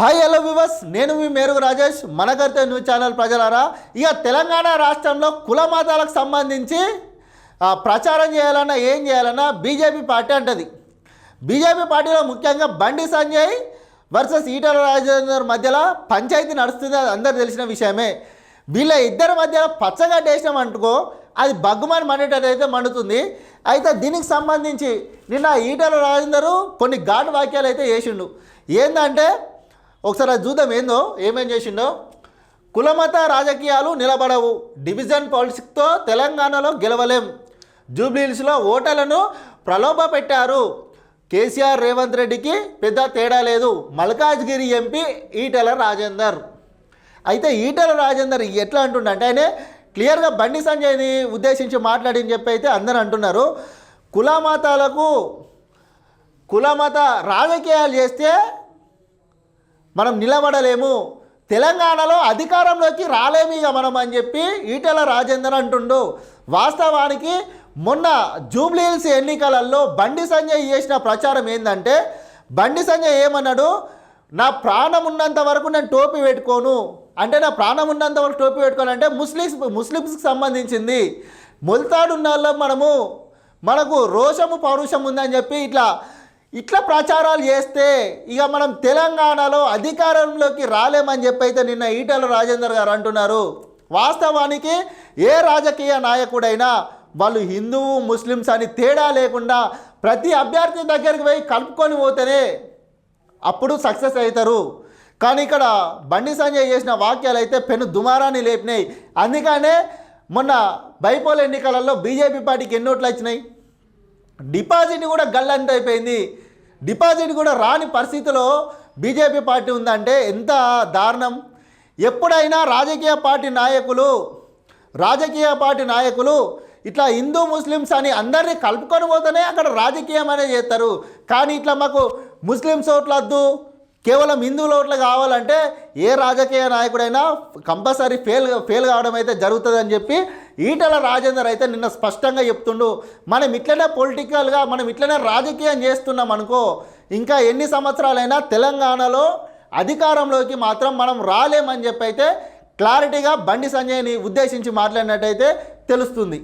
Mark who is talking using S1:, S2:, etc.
S1: Hi hello viewers నేను మీ మేరుగు రాజేష్. మనగర్త న్యూస్ ఛానల్ ప్రజలారా ఇక తెలంగాణ రాష్ట్రంలో కుల మతాలకు సంబంధించి ప్రచారం చేయాలన్నా ఏం చేయాలన్నా బీజేపీ పార్టీ అంటది. బీజేపీ పార్టీలో ముఖ్యంగా బండి సంజయ్ వర్సెస్ ఈటల రాజేందర్ మధ్యలో పంచాయతీ నడుస్తుంది అది అందరు తెలిసిన విషయమే. వీళ్ళ ఇద్దరి మధ్య పచ్చగా వేసినాం అనుకో అది బగ్గుమని మండేటైతే మండుతుంది. అయితే దీనికి సంబంధించి నిన్న ఈటల రాజేందరు కొన్ని ఘాటు వాక్యాలు అయితే చేసిండు. ఏంటంటే ఒకసారి అది చూద్దాం ఏందో ఏమేం చేసిండో. కులమత రాజకీయాలు నిలబడవు. డివిజన్ పాలిటిక్స్తో తెలంగాణలో గెలవలేం. జూబ్లీహిల్స్లో ఓటర్లను ప్రలోభ పెట్టారు. కేసీఆర్ రేవంత్ రెడ్డికి పెద్ద తేడా లేదు. మల్కాజ్గిరి ఎంపీ ఈటెల రాజేందర్. అయితే ఈటెల రాజేందర్ ఎట్లా అంటుండంటే ఆయన క్లియర్గా బండి సంజయ్ని ఉద్దేశించి మాట్లాడిని చెప్పి అయితే అందరూ అంటున్నారు. కులమతాలకు కులమత రాజకీయాలు చేస్తే మనం నిలబడలేము. తెలంగాణలో అధికారంలోకి రాలేము ఇక మనం అని చెప్పి ఈటెల రాజేందర్ అంటుండు. వాస్తవానికి మొన్న జూబ్లీహిల్స్ ఎన్నికలలో బండి సంజయ్ చేసిన ప్రచారం ఏంటంటే బండి సంజయ్ ఏమన్నాడు? నా ప్రాణం ఉన్నంత వరకు నేను టోపీ పెట్టుకోను. అంటే నా ప్రాణం ఉన్నంత వరకు టోపీ పెట్టుకోను అంటే ముస్లిమ్స్ ముస్లిమ్స్కి సంబంధించింది. మొలతాడు ఉన్న వాళ్ళం మనము మనకు రోషము పౌరుషం ఉందని చెప్పి ఇట్లా ఇట్లా ప్రచారాలు చేస్తే ఇక మనం తెలంగాణలో అధికారంలోకి రాలేమని చెప్పి అయితే నిన్న ఈటల రాజేందర్ గారు అంటున్నారు. వాస్తవానికి ఏ రాజకీయ నాయకుడైనా వాళ్ళు హిందువు ముస్లిమ్స్ అని తేడా లేకుండా ప్రతి అభ్యర్థి దగ్గరికి పోయి కలుపుకొని పోతేనే అప్పుడు సక్సెస్ అవుతారు. కానీ ఇక్కడ బండి సంజయ్ చేసిన వాక్యాలు అయితే పెను దుమారాన్ని లేపినాయి. అందుకనే మొన్న బైపోల్ ఎన్నికలలో బీజేపీ పార్టీకి ఎన్నోట్లు వచ్చినాయి? డిపాజిట్ కూడా గల్లంత అయిపోయింది డిపాజిట్ కూడా రాని పరిస్థితిలో బీజేపీ పార్టీ ఉందంటే ఎంత దారుణం. ఎప్పుడైనా రాజకీయ పార్టీ నాయకులు రాజకీయ పార్టీ నాయకులు ఇట్లా హిందూ ముస్లిమ్స్ అని అందరినీ కలుపుకొని పోతేనే అక్కడ రాజకీయం అనేది చేస్తారు. కానీ ఇట్లా మాకు ముస్లిమ్స్ ఓట్లొద్దు కేవలం హిందువుల ఓట్లు కావాలంటే ఏ రాజకీయ నాయకుడైనా కంపల్సరీ ఫెయిల్ ఫెయిల్ కావడం అయితే జరుగుతుందని చెప్పి ఈటల రాజేందర్ అయితే నిన్న స్పష్టంగా చెప్తుండు. మనం ఇట్లనే పొలిటికల్గా మనం ఇట్లనే రాజకీయం చేస్తున్నాం అనుకో ఇంకా ఎన్ని సంవత్సరాలైనా తెలంగాణలో అధికారంలోకి మాత్రం మనం రాలేమని చెప్పి అయితే క్లారిటీగా బండి సంజయ్ని ఉద్దేశించి మాట్లాడినట్టయితే తెలుస్తుంది.